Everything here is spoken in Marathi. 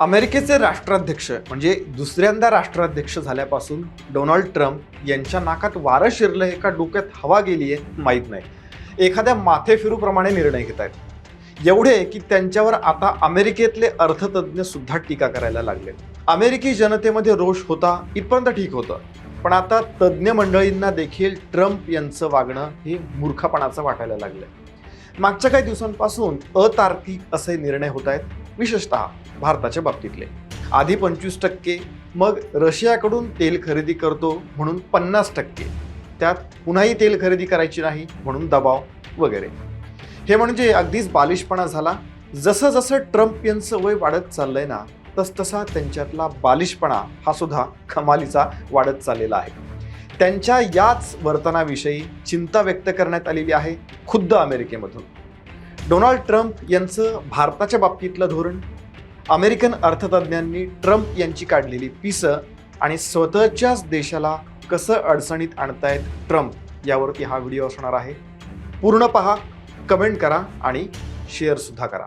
अमेरिकेचे राष्ट्राध्यक्ष म्हणजे दुसऱ्यांदा राष्ट्राध्यक्ष झाल्यापासून डोनाल्ड ट्रम्प यांच्या नाकात वारं शिरलं आहे का डोक्यात हवा गेली आहे माहीत नाही. एखाद्या माथेफिरूप्रमाणे निर्णय घेत आहेत एवढे की त्यांच्यावर आता अमेरिकेतले अर्थतज्ज्ञ सुद्धा टीका करायला लागले. अमेरिकी जनतेमध्ये रोष होता इथपर्यंत ठीक होतं. पण आता तज्ज्ञ मंडळींना देखील ट्रम्प यांचं वागणं हे मूर्खपणाचं वाटायला लागलं मागच्या काही दिवसांपासून अतार्किक असे निर्णय होत आहेत विशेषतः भारताच्या बाबतीतले. आधी पंचवीस टक्के मग रशियाकडून तेल खरेदी करतो म्हणून पन्नास टक्के. त्यात पुन्हाही तेल खरेदी करायची नाही म्हणून दबाव वगैरे. हे म्हणजे अगदीच बालिशपणा झाला. जसं जसं ट्रम्प यांचं वय वाढत चाललंय ना तसतसा त्यांच्यातला बालिशपणा हा सुद्धा कमालीचा वाढत चाललेला आहे. त्यांच्या याच वर्तनाविषयी चिंता व्यक्त करण्यात आलेली आहे खुद्द अमेरिकेमधून. डोनाल्ड ट्रम्प यांचं भारताच्या बाबतीतलं धोरण अमेरिकन अर्थतज्ज्ञांनी ट्रम्प यांची काढलेली पिसं आणि स्वतःच्याच देशाला कसं अडचणीत आणतायत ट्रम्प यावरती हा व्हिडिओ असणार आहे. पूर्ण पहा कमेंट करा आणि शेअरसुद्धा करा.